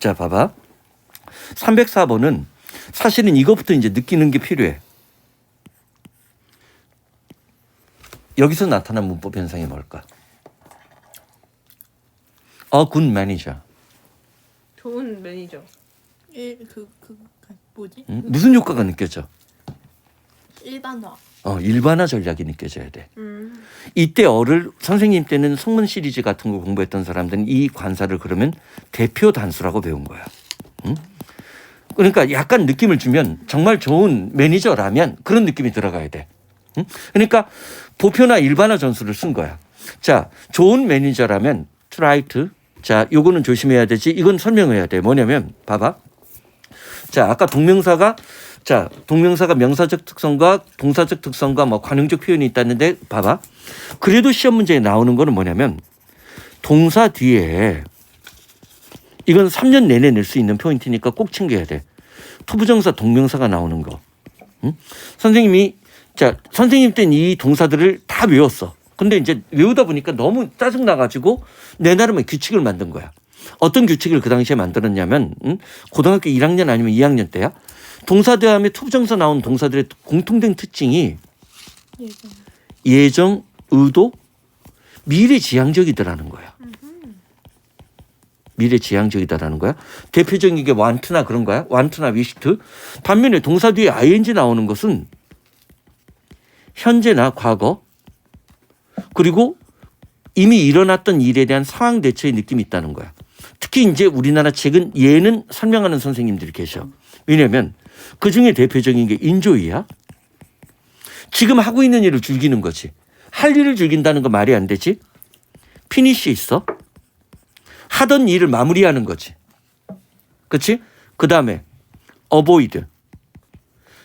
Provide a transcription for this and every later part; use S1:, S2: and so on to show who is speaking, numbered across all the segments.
S1: 자, 봐봐. 304번은 사실은 이것부터 이제 느끼는 게 필요해. 여기서 나타난 문법 현상이 뭘까? A good manager.
S2: 좋은 매니저.
S3: 일그그 그, 뭐지?
S1: 음? 무슨 효과가 느껴져?
S3: 일반화.
S1: 어, 일반화 전략이 느껴져야 돼.
S2: 음.
S1: 이때 어를 선생님 때는 속문 시리즈 같은 거 공부했던 사람들은 이 관사를 그러면 대표 단수라고 배운 거야. 응? 그러니까 약간 느낌을 주면 정말 좋은 매니저라면 그런 느낌이 들어가야 돼. 응? 그러니까 보표나 일반화 전수를 쓴 거야. 자, 좋은 매니저라면 try to. 자, 요거는 조심해야 되지. 이건 설명해야 돼. 뭐냐면 봐봐. 자, 아까 동명사가 자, 동명사가 명사적 특성과 동사적 특성과 뭐 관용적 표현이 있다는데 봐봐. 그래도 시험 문제에 나오는 거는 뭐냐면 동사 뒤에 이건 3년 내내 낼 수 있는 포인트니까 꼭 챙겨야 돼. 투부정사 동명사가 나오는 거. 응? 선생님이 자, 선생님 때는 이 동사들을 다 외웠어. 근데 이제 외우다 보니까 너무 짜증 나가지고 내 나름의 규칙을 만든 거야. 어떤 규칙을 그 당시에 만들었냐면 응? 고등학교 1학년 아니면 2학년 때야. 동사 다음에 투부정사 나온 동사들의 공통된 특징이. 예정, 의도, 미래지향적이더라는 거야. 미래지향적이다라는 거야. 대표적인 게 완투나 그런 거야. 완투나 위시트. 반면에 동사 뒤에 ing 나오는 것은 현재나 과거 그리고 이미 일어났던 일에 대한 상황 대처의 느낌이 있다는 거야. 특히 이제 우리나라 책은 예는 설명하는 선생님들이 계셔. 왜냐면 그 중에 대표적인 게 인조이야. 지금 하고 있는 일을 즐기는 거지. 할 일을 즐긴다는 거 말이 안 되지. 피니시 있어. 하던 일을 마무리하는 거지. 그렇지? 그 다음에 어보이드.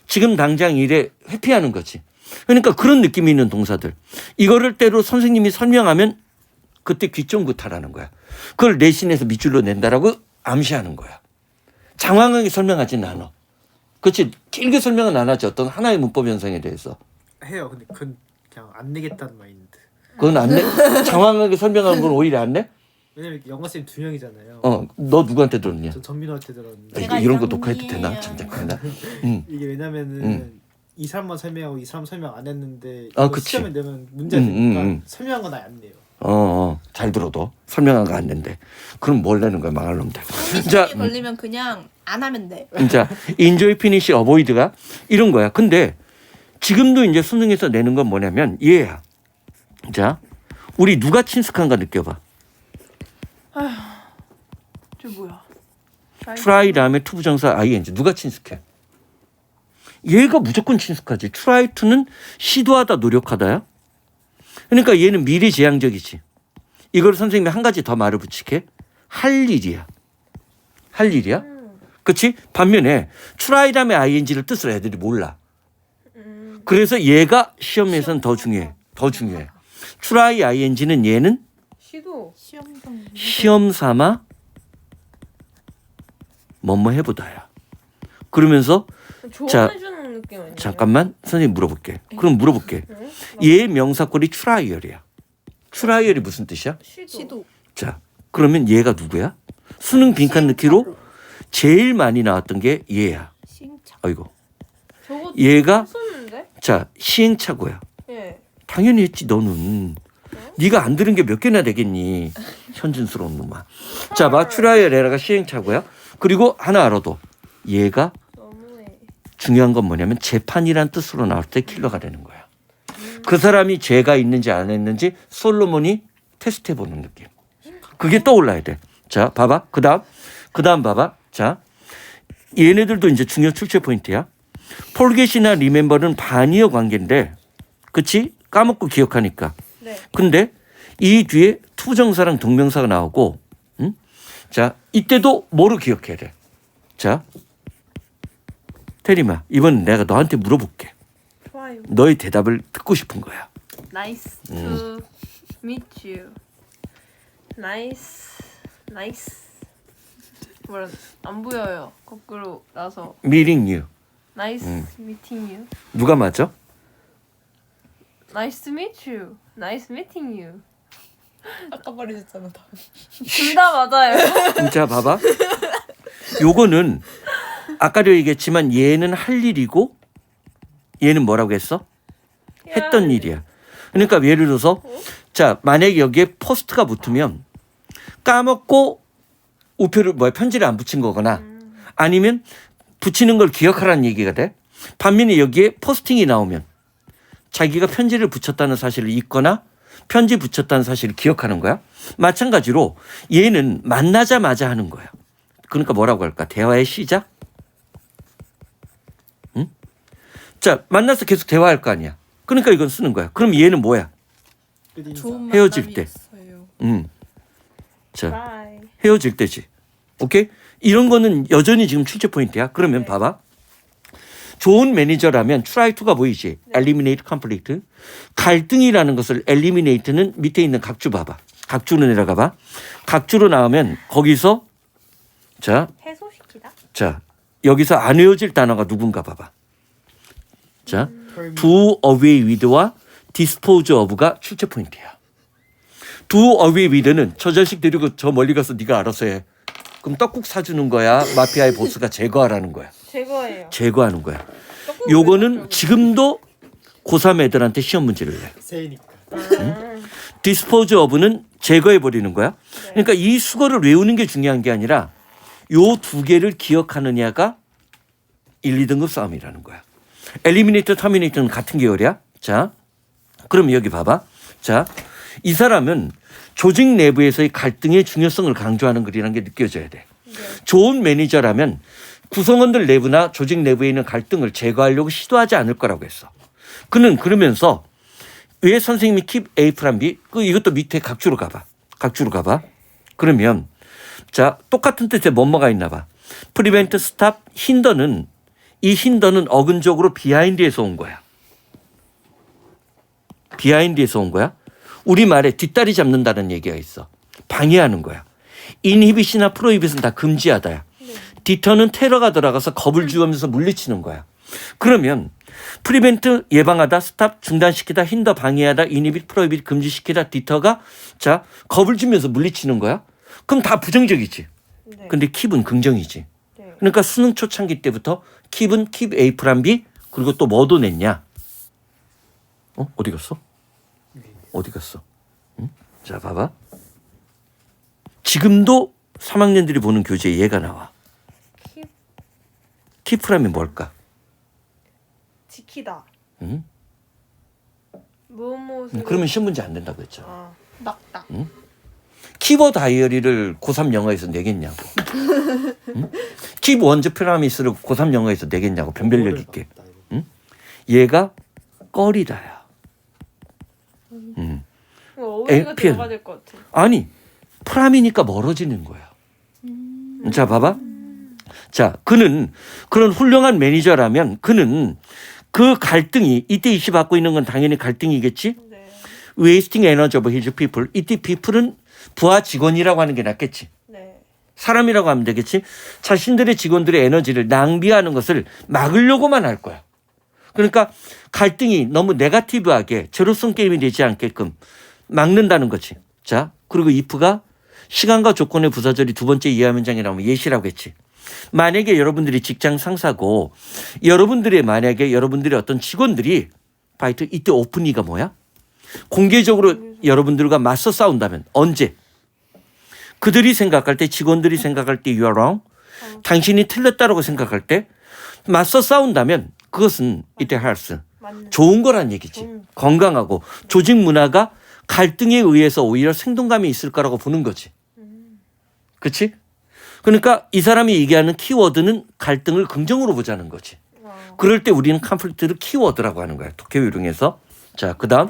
S1: 지금 당장 일에 회피하는 거지. 그러니까 그런 느낌이 있는 동사들. 이거를 때로 선생님이 설명하면 그때 귀쫑긋하라는 거야. 그걸 내신에서 밑줄로 낸다라고 암시하는 거야. 장황하게 설명하지는 않아. 그렇지? 길게 설명은 안 하지. 어떤 하나의 문법 현상에 대해서.
S4: 해요. 근데 그건 그냥 안 내겠다는 마인드.
S1: 그건 안 내? 장황하게 설명하는 건 오히려 안 내?
S4: 왜냐면 영어 쌤 두 명이잖아요.
S1: 어, 너 누구한테 들었냐?
S4: 저 전민호한테 들었는데
S1: 아,
S3: 제가
S1: 이런 거. 녹화해도 되나? 참 잠깐만. 응.
S4: 이게 왜냐면은
S1: 음.
S4: 이 사람만 설명하고 이 사람 설명 안 했는데
S1: 아.
S4: 시험에 내면 문제가
S1: 음,
S4: 되니까
S1: 음, 음.
S4: 설명한 건 아예 안 내요.
S1: 어, 어, 잘 들어도 설명한 거안 된대. 그럼 뭘 내는 거야, 망할 놈들. 자,
S3: 걸리면 그냥 안 하면 돼.
S1: 자, 인조이 피니시 어보이드가 이런 거야. 근데 지금도 이제 수능에서 내는 건 뭐냐면 얘야. 자, 우리 누가 친숙한가 느껴봐.
S2: 저 뭐야?
S1: try 다음에 투부정사 ing 누가 친숙해? 얘가 무조건 친숙하지. try to는 시도하다 노력하다야. 그러니까 얘는 미래지향적이지. 이걸 선생님이 한 가지 더 말을 붙이게 할 일이야. 할 일이야. 그렇지? 반면에 try 다음에 ing를 뜻을 애들이 몰라. 그래서 얘가 시험에선 더 중요해. 더 중요해. try ing는 얘는
S2: 시도.
S3: 시험
S1: 삼아 뭐뭐 해보다야. 그러면서 자,
S2: 느낌 아니에요?
S1: 잠깐만 선생님 물어볼게. 그럼 물어볼게. 얘 명사꼴이 트라이얼이야. 트라이얼이 무슨 뜻이야?
S2: 시도.
S1: 자, 그러면 얘가 누구야? 수능 빈칸 넣기로 제일 많이 나왔던 게 얘야.
S3: 시행착.
S1: 아이고.
S2: 저거
S1: 얘가
S2: 했었는데?
S1: 자 시행착오야.
S2: 예.
S1: 당연히 했지 너는. 네가 안 들은 게 몇 개나 되겠니? 현진스러운 놈아. 자, 봐. 트라이얼 에라가 시행착오야. 그리고 하나 알아도 얘가. 중요한 건 뭐냐면 재판이란 뜻으로 나올 때 킬러가 되는 거야. 그 사람이 죄가 있는지 안 했는지 솔로몬이 테스트해 보는 느낌. 그게 떠올라야 돼. 자, 봐봐. 그 다음 그 다음 봐봐. 자, 얘네들도 이제 중요 출제 포인트야. 폴겟이나 리멤버는 반이어 관계인데, 그치? 까먹고 기억하니까.
S2: 네.
S1: 근데 이 뒤에 투정사랑 동명사가 나오고, 응? 자, 이때도 뭐를 기억해야 돼? 자, 테리마, 이번 내가 너한테 물어볼게.
S2: 좋아요.
S1: 너의 대답을 듣고 싶은 거야.
S2: Nice to
S1: 음.
S2: meet you. Nice. Nice. 뭐라 안 보여요. 거꾸로라서.
S1: Meeting you.
S2: Nice
S1: 음.
S2: meeting you.
S1: 누가 맞아?
S2: Nice to meet you. Nice meeting you.
S3: 아까 말해줬잖아. 다.
S2: 둘 다 맞아요.
S1: 자, 봐봐. 요거는 아까도 얘기했지만 얘는 할 일이고 얘는 뭐라고 했어? 했던 일이야. 그러니까 예를 들어서 자 만약에 여기에 포스트가 붙으면 까먹고 우표를 뭐야 편지를 안 붙인 거거나 아니면 붙이는 걸 기억하라는 얘기가 돼. 반면에 여기에 포스팅이 나오면 자기가 편지를 붙였다는 사실을 잊거나 편지 붙였다는 사실을 기억하는 거야. 마찬가지로 얘는 만나자마자 하는 거야. 그러니까 뭐라고 할까? 대화의 시작? 응? 자, 만나서 계속 대화할 거 아니야. 그러니까 이건 쓰는 거야. 그럼 얘는 뭐야?
S3: 좋은
S1: 헤어질 때.
S3: 만남이었어요.
S1: 음. 자,
S2: 바이.
S1: 헤어질 때지. 오케이? 이런 거는 여전히 지금 출제 포인트야. 그러면
S2: 네.
S1: 봐봐. 좋은 매니저라면 try to가 보이지? eliminate conflict. 갈등이라는 것을 eliminate는 밑에 있는 각주 봐봐. 각주로 내려가 봐. 각주로 나오면 거기서 자,
S2: 해소시키다.
S1: 자, 여기서 안 헤어질 단어가 누군가 봐봐. 자, do away with와 dispose of가 출제 포인트야. do away with는 저 자식 데리고 저 멀리 가서 네가 알아서 해. 그럼 떡국 사주는 거야. 마피아의 보스가 제거하라는 거야.
S2: 제거예요.
S1: 제거하는 거야. 요거는
S2: 왜
S1: 지금도 고3 애들한테 시험 문제를 내.
S2: 음.
S1: 디스포즈 오브는 제거해 버리는 거야.
S2: 네.
S1: 그러니까 이 수거를 외우는 게 중요한 게 아니라 요 두 개를 기억하느냐가 1, 2등급 싸움이라는 거야. 엘리미네이터, 터미네이터는 같은 계열이야. 자, 그럼 여기 봐봐. 자, 이 사람은 조직 내부에서의 갈등의 중요성을 강조하는 글이라는 게 느껴져야 돼. 좋은 매니저라면 구성원들 내부나 조직 내부에 있는 갈등을 제거하려고 시도하지 않을 거라고 했어. 그는 그러면서 왜 선생님이 킵 A 플랜 B? 그 이것도 밑에 각주로 가봐. 각주로 가봐. 그러면 자 똑같은 뜻에 뭐뭐가 있나 봐. 프리벤트 스탑 힌더는 이 힌더는 어근적으로 비하인드에서 온 거야. 비하인드에서 온 거야. 우리 말에 뒷다리 잡는다는 얘기가 있어. 방해하는 거야. 인히비시나 프로히빗은 다 금지하다야. 디터는 테러가 들어가서 겁을 주면서 물리치는 거야. 그러면 프리벤트 예방하다, 스탑 중단시키다, 힌더 방해하다, 이니빗 프로히빗 금지시키다, 디터가 자 겁을 주면서 물리치는 거야. 그럼 다 부정적이지.
S2: 네.
S1: 근데 킵은 긍정이지.
S2: 네.
S1: 그러니까 수능 초창기 때부터 킵은 킵 A 플랜 B 그리고 또 뭐도 냈냐? 어 어디 갔어? 어디 갔어? 응? 자 봐봐. 지금도 3학년들이 보는 교재에 얘가 나와.
S2: 킵
S1: 킵프라면 뭘까?
S2: 지키다.
S1: 응?
S2: 무엇을
S1: 음, 그러면 시험 문제 안 된다고 했죠.
S2: 아,
S3: 막다.
S1: 키보 다이어리를 고3 영어에서 내겠냐고. 응? 킵 원즈 피라미스를 고3 영어에서 내겠냐고 변별력 있게.
S4: 이거.
S1: 얘가 꺼리다야. 음.
S2: 이거 어휘가
S1: LPN.
S2: 들어가야 될것 같아.
S1: 아니 프람이니까 멀어지는 거야. 자 봐봐. 자 그는 그런 훌륭한 매니저라면 그는 그 갈등이 이때 이시 받고 있는 건 당연히 갈등이겠지.
S2: 네.
S1: 웨이스팅 에너지 오브 히즈 피플. 이때 피플은 부하 직원이라고 하는 게 낫겠지.
S2: 네.
S1: 사람이라고 하면 되겠지. 자신들의 직원들의 에너지를 낭비하는 것을 막으려고만 할 거야. 그러니까 갈등이 너무 네가티브하게 제로성 게임이 되지 않게끔 막는다는 거지. 자, 그리고 if가 시간과 조건의 부사절이 두 번째 이하 문장에 나오면 예시라고 했지. 만약에 여러분들이 직장 상사고 여러분들의 만약에 여러분들의 어떤 직원들이 파이트 이때 오픈이가 뭐야? 공개적으로 여러분들과 맞서 싸운다면 언제? 그들이 생각할 때 직원들이 생각할 때 you are wrong. 당신이 틀렸다라고 생각할 때 맞서 싸운다면 그것은 이때 할스. 좋은 거란 얘기지.
S2: 좋은.
S1: 건강하고 조직 문화가 갈등에 의해서 오히려 생동감이 있을 거라고 보는 거지. 그렇지? 그러니까 이 사람이 얘기하는 키워드는 갈등을 긍정으로 보자는 거지.
S2: 와.
S1: 그럴 때 우리는 컨플릭트를 키워드라고 하는 거야. 독해 유령에서. 자, 그다음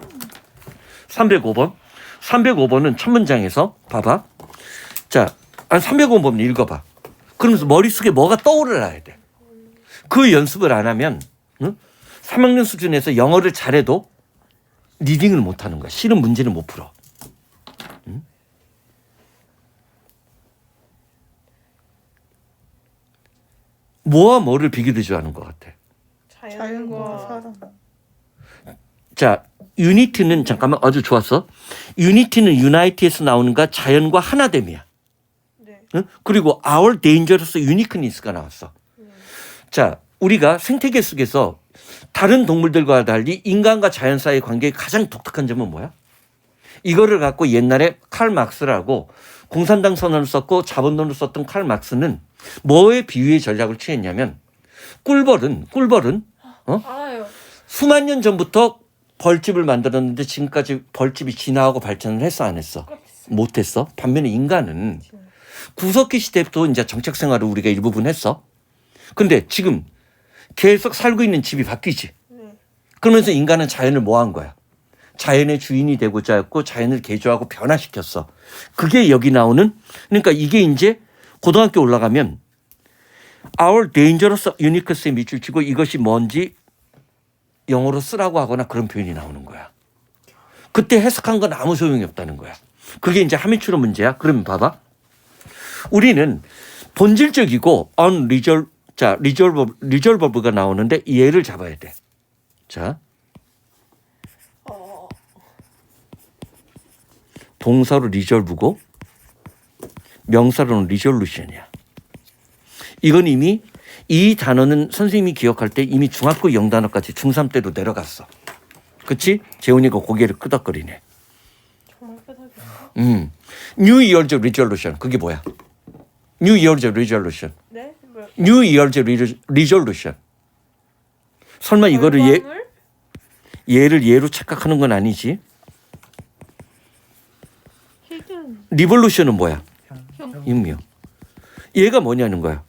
S1: 305번. 305번은 첫 문장에서 봐봐. 자, 아 305번 읽어봐. 그러면서 머릿속에 뭐가 떠올라야 돼. 그 연습을 안 하면 응? 3학년 수준에서 영어를 잘해도 리딩을 못 하는 거야. 실은 문제는 못 풀어. 응? 뭐와 뭐를 비교대조하는 것 같아.
S3: 자연과
S2: 자연과
S3: 사람.
S1: 자, 유니티는 잠깐만 아주 좋았어. 유니티는 유나이티에서 나오는가 자연과 하나됨이야. 그리고 our dangerous uniqueness가 나왔어. 자, 우리가 생태계 속에서 다른 동물들과 달리 인간과 자연 사이의 관계의 가장 독특한 점은 뭐야? 이거를 갖고 옛날에 칼 막스라고 공산당 선언을 썼고 자본론을 썼던 칼 막스는 뭐에 비유의 전략을 취했냐면 꿀벌은 꿀벌은
S2: 알아요.
S1: 수만 년 전부터 벌집을 만들었는데 지금까지 벌집이 진화하고 발전을 했어 안 했어? 못했어. 반면에 인간은 구석기 시대부터 이제 정책 생활을 우리가 일부분 했어. 근데 지금 계속 살고 있는 집이 바뀌지.
S2: 네.
S1: 그러면서 인간은 자연을 뭐 한 거야? 자연의 주인이 되고자 했고 자연을 개조하고 변화시켰어. 그게 여기 나오는 그러니까 이게 이제 고등학교 올라가면 our dangerous uniqueness에 밑줄 치고 이것이 뭔지 영어로 쓰라고 하거나 그런 표현이 나오는 거야. 그때 해석한 건 아무 소용이 없다는 거야. 그게 이제 하미추로 문제야. 그러면 봐봐. 우리는 본질적이고 unresolved 자 resolve resolve가 나오는데 얘를 잡아야 돼. 자
S2: 어.
S1: 동사로 resolve고 명사로는 resolution이야. 이건 이미 이 단어는 선생님이 기억할 때 이미 중학교 영단어까지 중3 때로 내려갔어. 그치? 재훈이가 고개를 끄덕거리네.
S2: 정말 끄덕여.
S1: 음. New Year's Resolution. 그게 뭐야? New Year's Resolution.
S2: 네? 뭐야?
S1: New Year's Re- Resolution. 설마 이거를 얘,
S2: 결과물?
S1: 얘를 얘로 착각하는 건 아니지?
S2: 히든.
S1: 리볼루션은 뭐야?
S3: 형.
S1: 임명. 얘가 뭐냐는 거야.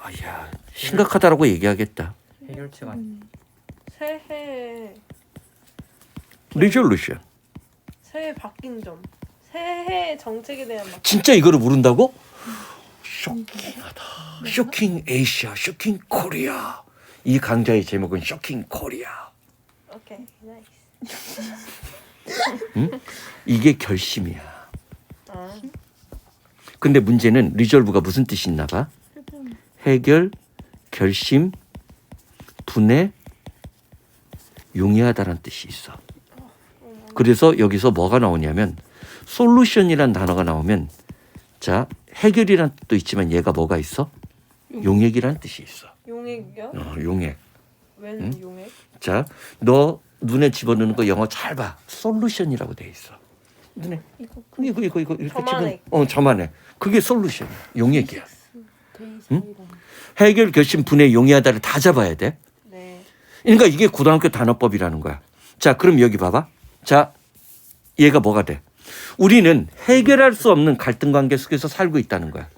S1: 아야 심각하다라고 얘기하겠다.
S4: 해결책 아니.
S2: 새해
S1: 리졸루션.
S2: 새해 바뀐 점. 새해 정책에 대한 막
S1: 진짜 이거를 모른다고? 쇼킹하다. 쇼킹 에이시아, 쇼킹 코리아. 이 강좌의 제목은 쇼킹 코리아.
S2: 오케이. 나이스.
S1: 이게 결심이야.
S2: 아.
S1: 근데 문제는 리졸브가 무슨 뜻이 있나 봐. 해결, 결심, 분해, 용이하다라는 뜻이 있어. 그래서 여기서 뭐가 나오냐면 솔루션이란 단어가 나오면 자 해결이란 뜻도 있지만 얘가 뭐가 있어? 용액이라는 뜻이 있어.
S2: 용액이요?
S1: 어, 용액.
S2: 웬 용액?
S1: 자, 너 눈에 집어넣는 거 영어 잘 봐. 솔루션이라고 돼 있어. 눈에
S3: 이거
S1: 이거 이거 이거 이렇게. 집어. 어, 저만 해. 그게 솔루션. 용액이야. 해결, 결심, 분해, 용이하다를 다 잡아야 돼.
S2: 네.
S1: 그러니까 이게 고등학교 단어법이라는 거야. 자, 그럼 여기 봐봐. 자, 얘가 뭐가 돼? 우리는 해결할 수 없는 갈등 관계 속에서 살고 있다는 거야.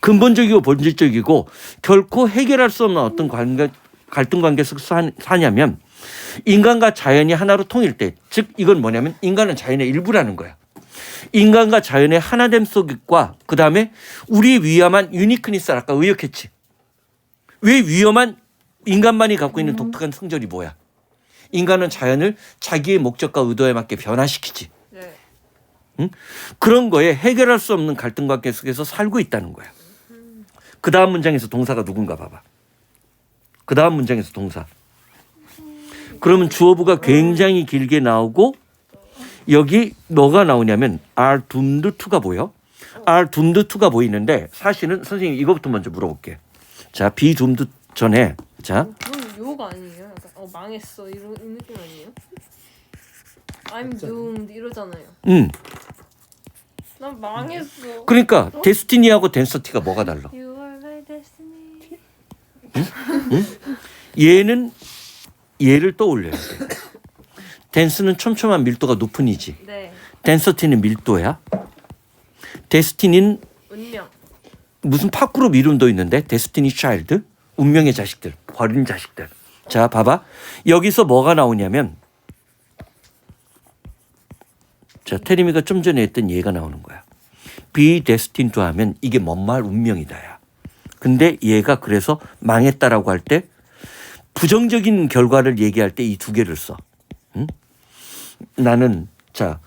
S1: 근본적이고 본질적이고 결코 해결할 수 없는 어떤 관계, 갈등 관계 속에서 사- 사냐면 인간과 자연이 하나로 통일 때, 즉 이건 뭐냐면 인간은 자연의 일부라는 거야. 인간과 자연의 하나됨 속과 그 다음에 우리 위험한 유니크니스 아까 의역했지. 왜 위험한 인간만이 갖고 있는 독특한 성질이 뭐야? 인간은 자연을 자기의 목적과 의도에 맞게 변화시키지.
S2: 네.
S1: 그런 거에 해결할 수 없는 갈등 관계 속에서 살고 있다는 거야. 그 다음 문장에서 동사가 누군가 봐봐. 그 다음 문장에서 동사. 그러면 주어부가 굉장히 길게 나오고 여기 뭐가 나오냐면 are doomed to가 보여. are doomed to가 보이는데 사실은 선생님 이거부터 먼저 물어볼게. 자, be doomed 전에 자
S2: 그건 욕 아니에요? 약간 어 망했어 이런 이 느낌 아니에요? I'm doomed 이러잖아요.
S1: 음.
S2: 난 망했어.
S1: 그러니까 데스티니하고 덴서티가 뭐가 달라?
S2: You are my destiny.
S1: 얘는 얘를 떠올려야 돼. 댄스는 촘촘한 밀도가 높은 이지.
S2: 네.
S1: 댄서티는 밀도야. 데스티니는
S2: 운명.
S1: 무슨 팝그룹 이름도 있는데 데스티니 차일드 운명의 자식들 버린 자식들. 자 봐봐 여기서 뭐가 나오냐면 자 테리미가 좀 전에 했던 얘가 나오는 거야. be destined 하면 이게 뭔 말 운명이다야. 근데 얘가 그래서 망했다라고 할 때 부정적인 결과를 얘기할 때 이 두 개를 써. 응? 나는 자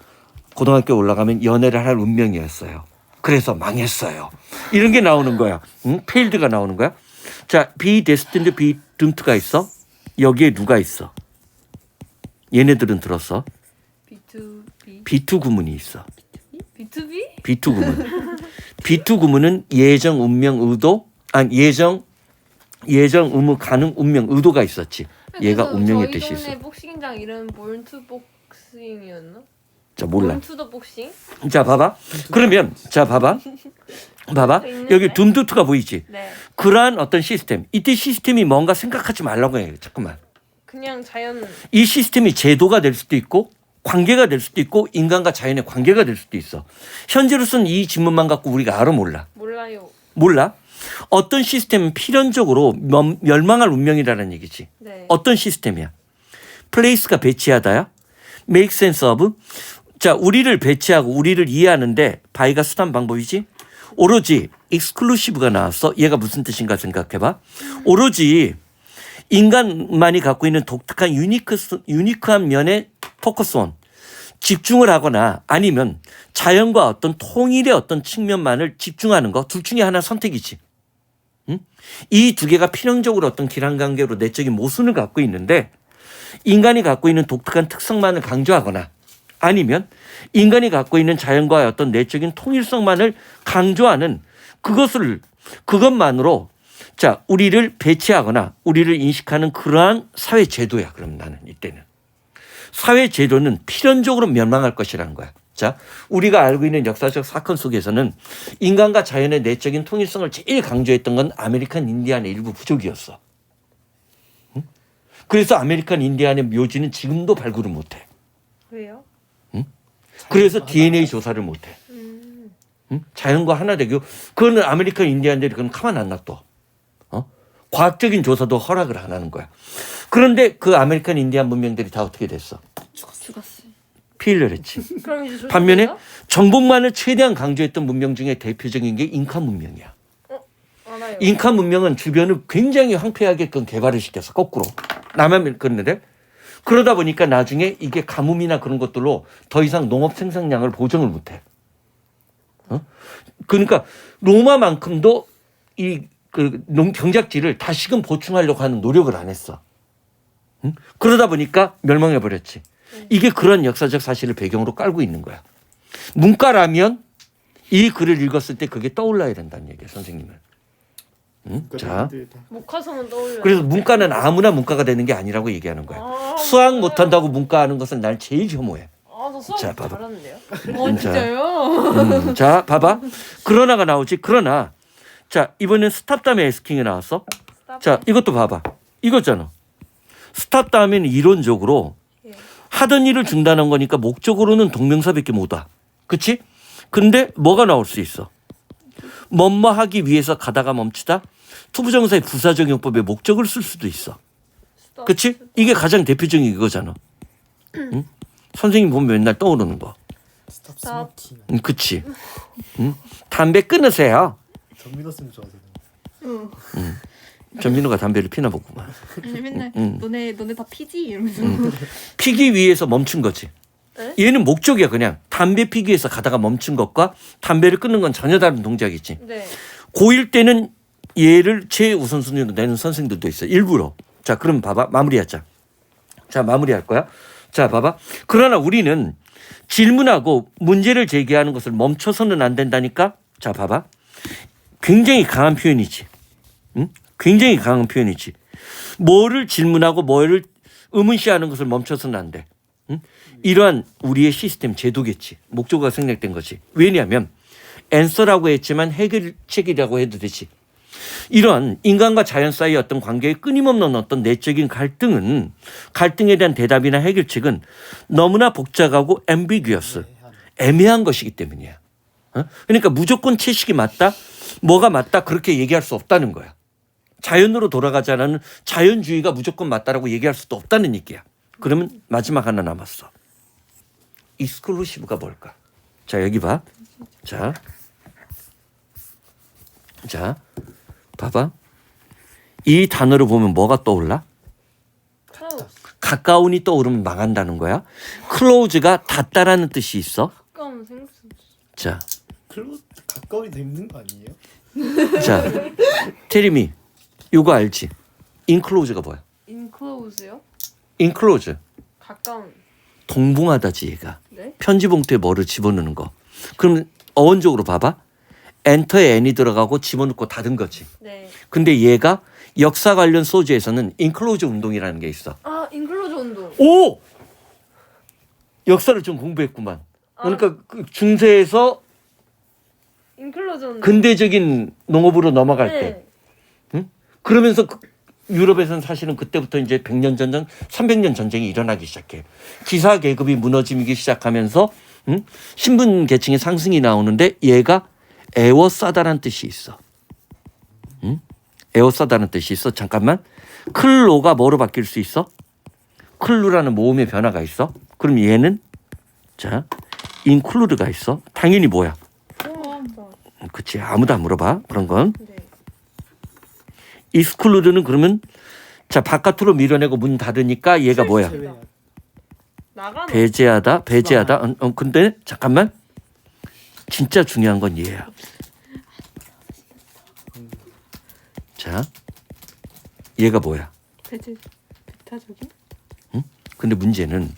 S1: 고등학교 올라가면 연애를 할 운명이었어요. 그래서 망했어요. 이런 게 나오는 거야. 응? 페일드가 나오는 거야. 자, be destined, be doomed가 있어. 여기에 누가 있어? 얘네들은 들었어.
S2: B2B.
S1: B2 구문이 있어.
S2: B2B?
S1: B2 구문. B2 구문은 예정, 운명, 의도, 아니 예정, 예정, 의무, 가능, 운명, 의도가 있었지. 얘가 운명의
S2: 저희
S1: 뜻이 있어.
S2: 동네 복싱장 이름 to boxing이었나?
S1: 자 몰라.
S2: the boxing?
S1: 자 봐봐. 그러면 자 봐봐. 봐봐. 여기 둠두트가 보이지.
S2: 네.
S1: 그러한 어떤 시스템. 이때 시스템이 뭔가 생각하지 말라고 해요. 잠깐만.
S2: 그냥 자연
S1: 이 시스템이 제도가 될 수도 있고 관계가 될 수도 있고 인간과 자연의 관계가 될 수도 있어. 현재로서는 이 질문만 갖고 우리가 알아 몰라.
S2: 몰라요.
S1: 몰라. 어떤 시스템은 필연적으로 멸- 멸망할 운명이라는 얘기지.
S2: 네.
S1: 어떤 시스템이야? 플레이스가 배치하다야? make sense of? 자, 우리를 배치하고 우리를 이해하는데 바이가 수단 방법이지? 오로지 exclusive가 나왔어. 얘가 무슨 뜻인가 생각해 봐. 오로지 인간만이 갖고 있는 독특한 유니크, 유니크한 면에 포커스 온. 집중을 하거나 아니면 자연과 어떤 통일의 어떤 측면만을 집중하는 거둘 중에 하나 선택이지. 이두 개가 필연적으로 어떤 기란 관계로 내적인 모순을 갖고 있는데 인간이 갖고 있는 독특한 특성만을 강조하거나 아니면 인간이 갖고 있는 자연과의 어떤 내적인 통일성만을 강조하는 그것을 그것만으로 자 우리를 배치하거나 우리를 인식하는 그러한 사회 제도야 그럼 나는 이때는 사회 제도는 필연적으로 멸망할 것이라는 거야. 자, 우리가 알고 있는 역사적 사건 속에서는 인간과 자연의 내적인 통일성을 제일 강조했던 건 아메리칸 인디안의 일부 부족이었어. 응? 그래서 아메리칸 인디안의 묘지는 지금도 발굴을 못 해.
S2: 왜요?
S1: 그래서 DNA 조사를 못 해.
S2: 음.
S1: 응? 자연과 하나 되고 그거는 아메리칸 인디안들이 그건 가만 안 놔둬. 어? 과학적인 조사도 허락을 안 하는 거야. 그런데 그 아메리칸 인디안 문명들이 다 어떻게 됐어?
S3: 죽었어요.
S1: 피해를 했지.
S2: 그럼 이제
S1: 반면에
S2: 조심해요?
S1: 정복만을 최대한 강조했던 문명 중에 대표적인 게 잉카 문명이야.
S2: 알아요.
S1: 잉카 문명은 주변을 굉장히 황폐하게끔 개발을 시켰어. 거꾸로. 남한 그런데 그러다 보니까 나중에 이게 가뭄이나 그런 것들로 더 이상 농업 생산량을 보정을 못해. 어? 그러니까 로마만큼도 이그 경작지를 다시금 보충하려고 하는 노력을 안 했어. 응? 그러다 보니까 멸망해 버렸지. 이게 그런 역사적 사실을 배경으로 깔고 있는 거야. 문과라면 이 글을 읽었을 때 그게 떠올라야 된다는 얘기야, 선생님은. 응? 자,
S2: 목화성은 떠올려.
S1: 그래서 문과는 아무나 문과가 되는 게 아니라고 얘기하는 거야.
S2: 아,
S1: 수학 못 한다고 문과하는 것은 날 제일 혐오해.
S2: 아, 저 수학
S1: 자, 봐봐.
S2: 잘하는데요.
S3: 어 진짜요?
S1: 음, 자, 봐봐. 그러나가 나오지. 그러나, 자 이번엔 스탑 다음에 에스킹이 나왔어.
S2: 스탑.
S1: 자, 이것도 봐봐. 이거잖아. 스탑 다음에는 이론적으로
S2: 예.
S1: 하던 일을 중단한 거니까 목적으로는 동명사밖에 못 와. 그치? 근데 뭐가 나올 수 있어? 뭐뭐 하기 위해서 가다가 멈추다? 투부정사의 부사적용법의 목적을 쓸 수도 있어. 그치? 이게 가장 대표적인 이거잖아. 응? 선생님 보면 맨날 떠오르는 거.
S4: 스탑. 스모킹.
S1: 응, 그치? 응? 담배 끊으세요.
S4: 전민호 쌤 좋아하잖아요.
S3: 응.
S1: 전민우가 담배를 피나 보구만.
S3: 아니, 맨날
S1: 응.
S3: 너네 너네 다 피지 이러면서.
S1: 피기 위해서 멈춘 거지.
S2: 에?
S1: 얘는 목적이야 그냥 담배 피기 위해서 가다가 멈춘 것과 담배를 끊는 건 전혀 다른 동작이지.
S2: 네.
S1: 고1 때는 얘를 최우선순위로 내는 선생들도 있어. 일부러. 자, 그럼 봐봐. 마무리하자. 자, 마무리할 거야. 자, 봐봐. 그러나 우리는 질문하고 문제를 제기하는 것을 멈춰서는 안 된다니까? 자, 봐봐. 굉장히 강한 표현이지. 응? 굉장히 강한 표현이지. 뭐를 질문하고 뭐를 의문시하는 것을 멈춰서는 안 돼. 응? 이러한 우리의 시스템 제도겠지. 목적어가 생략된 거지. 왜냐하면 앤서라고 했지만 해결책이라고 해도 되지. 이런 인간과 자연 사이의 어떤 관계의 끊임없는 어떤 내적인 갈등은 갈등에 대한 대답이나 해결책은 너무나 복잡하고 앰비규어스 애매한 것이기 때문이야. 어? 그러니까 무조건 채식이 맞다, 뭐가 맞다 그렇게 얘기할 수 없다는 거야. 자연으로 돌아가자는 자연주의가 무조건 맞다라고 얘기할 수도 없다는 얘기야. 그러면 마지막 하나 남았어. 익스클루시브가 뭘까? 자 여기 봐. 자, 자, 봐봐. 이 단어를 보면 뭐가 떠올라? 가까운이 떠오르면 망한다는 거야. 클로즈가 닿다라는 뜻이 있어.
S2: 가까운 생수.
S1: 자,
S4: 클로 가까이 되는 거 아니에요?
S1: 자, 테리미, 이거 알지? 인클로즈가 뭐야?
S2: 인클로즈요?
S1: 인클로즈,
S2: 가까운.
S1: 동봉하다지 얘가.
S2: 네?
S1: 편지 봉투에 뭐를 집어넣는 거. 그럼 어원적으로 봐봐. 엔터에 n이 들어가고 집어넣고 닫은 거지.
S2: 네.
S1: 근데 얘가 역사 관련 소지에서는 인클로즈 운동이라는 게 있어.
S2: 아 인클로즈 운동.
S1: 오! 역사를 좀 공부했구만. 그러니까 그 중세에서
S2: 인클로즈 운동.
S1: 근대적인 농업으로 넘어갈
S2: 네.
S1: 때 그러면서 그 유럽에서는 사실은 그때부터 이제 100년 전쟁, 300년 전쟁이 일어나기 시작해. 기사 계급이 무너지기 시작하면서 응? 신분 계층의 상승이 나오는데 얘가 에워싸다라는 뜻이 있어. 응? 에워싸다는 뜻이 있어. 잠깐만. 클로가 뭐로 바뀔 수 있어? 클루라는 모음의 변화가 있어. 그럼 얘는 자 인클루드가 있어. 당연히 뭐야?
S2: 어,
S1: 그치 아무도 안 물어봐 그런 건.
S2: 네.
S1: 익스클루드는 그러면 자 바깥으로 밀어내고 문 닫으니까 얘가 뭐야? 배제하다 배제하다. 어, 어, 근데 잠깐만 진짜 중요한 건 얘야. 자 얘가 뭐야?
S3: 배제 베타적인?
S1: 근데 문제는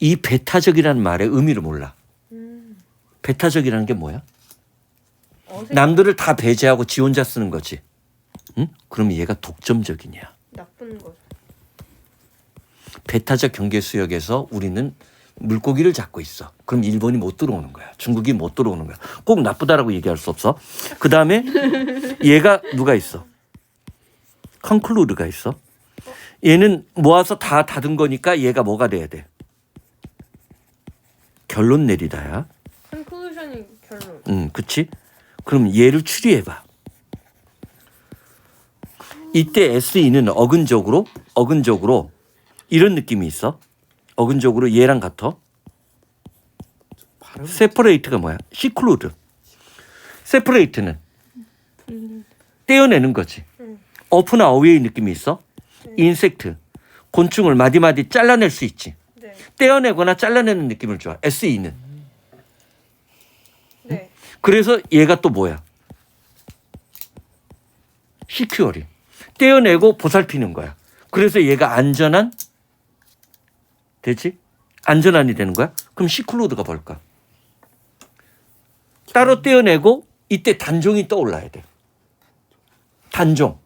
S1: 이 배타적이라는 말의 의미를 몰라.
S2: 음.
S1: 배타적이라는 게 뭐야?
S2: 어색.
S1: 남들을 다 배제하고 지 혼자 쓰는 거지. 응? 그럼 얘가 독점적이냐?
S2: 나쁜 거.
S1: 배타적 경계 수역에서 우리는 물고기를 잡고 있어. 그럼 일본이 못 들어오는 거야. 중국이 못 들어오는 거야. 꼭 나쁘다라고 얘기할 수 없어. 그 다음에 얘가 누가 있어? 컨클루드가 있어. 얘는 모아서 다 닫은 거니까 얘가 뭐가 돼야 돼? 결론 내리다야.
S2: 컨클루션이 결론.
S1: 응, 그치? 그럼 얘를 추리해봐. 이때 SE는 어근적으로, 어근적으로 이런 느낌이 있어. 어근적으로 얘랑 같아. 세퍼레이트가 뭐야? 시클루드. 세퍼레이트는 떼어내는 거지.
S2: 응.
S1: 오프나 어웨이 느낌이 있어. 인섹트. 곤충을 마디마디 잘라낼 수 있지.
S2: 네.
S1: 떼어내거나 잘라내는 느낌을 줘. SE는.
S2: 네.
S1: 그래서 얘가 또 뭐야? 시큐어리. 떼어내고 보살피는 거야. 그래서 얘가 안전한 되지? 안전한이 되는 거야? 그럼 시클로드가 뭘까? 따로 떼어내고 이때 단종이 떠올라야 돼. 단종.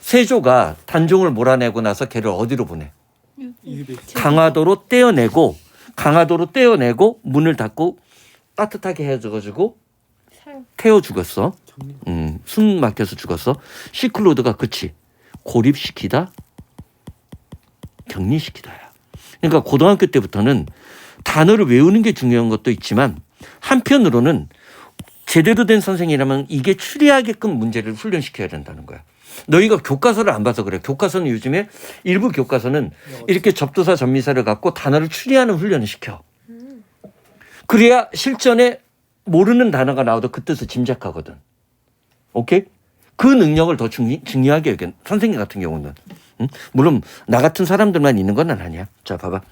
S1: 세조가 단종을 몰아내고 나서 걔를 어디로 보내? 강화도로 떼어내고 강화도로 떼어내고 문을 닫고 따뜻하게 해줘가지고. 태워 죽었어. 음, 숨 막혀서 죽었어. 시클로드가 그치. 고립시키다, 격리시키다야. 그러니까 고등학교 때부터는 단어를 외우는 게 중요한 것도 있지만 한편으로는 제대로 된 선생이라면 이게 추리하게끔 문제를 훈련시켜야 된다는 거야. 너희가 교과서를 안 봐서 그래. 교과서는 요즘에 일부 교과서는 이렇게 접두사 전미사를 갖고 단어를 추리하는 훈련을 시켜. 그래야 실전에 모르는 단어가 나와도 그 뜻을 짐작하거든. 오케이? 그 능력을 더 중요, 중요하게 여겨. 선생님 같은 경우는. 응? 물론 나 같은 사람들만 있는 건 아니야. 자, 봐봐.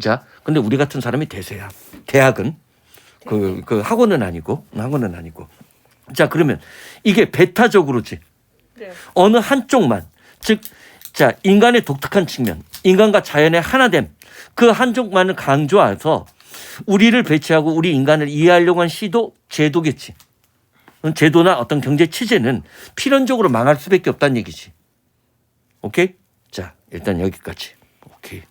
S1: 자, 근데 우리 같은 사람이 대세야. 대학은 그, 그 학원은 아니고, 학원은 아니고. 자, 그러면 이게 베타적으로지.
S2: 네.
S1: 어느 한쪽만 즉 자 인간의 독특한 측면 인간과 자연의 하나됨 그 한쪽만을 강조해서 우리를 배치하고 우리 인간을 이해하려고 한 시도 제도겠지 제도나 어떤 경제 체제는 필연적으로 망할 수밖에 없다는 얘기지. 오케이? 자 일단 여기까지. 오케이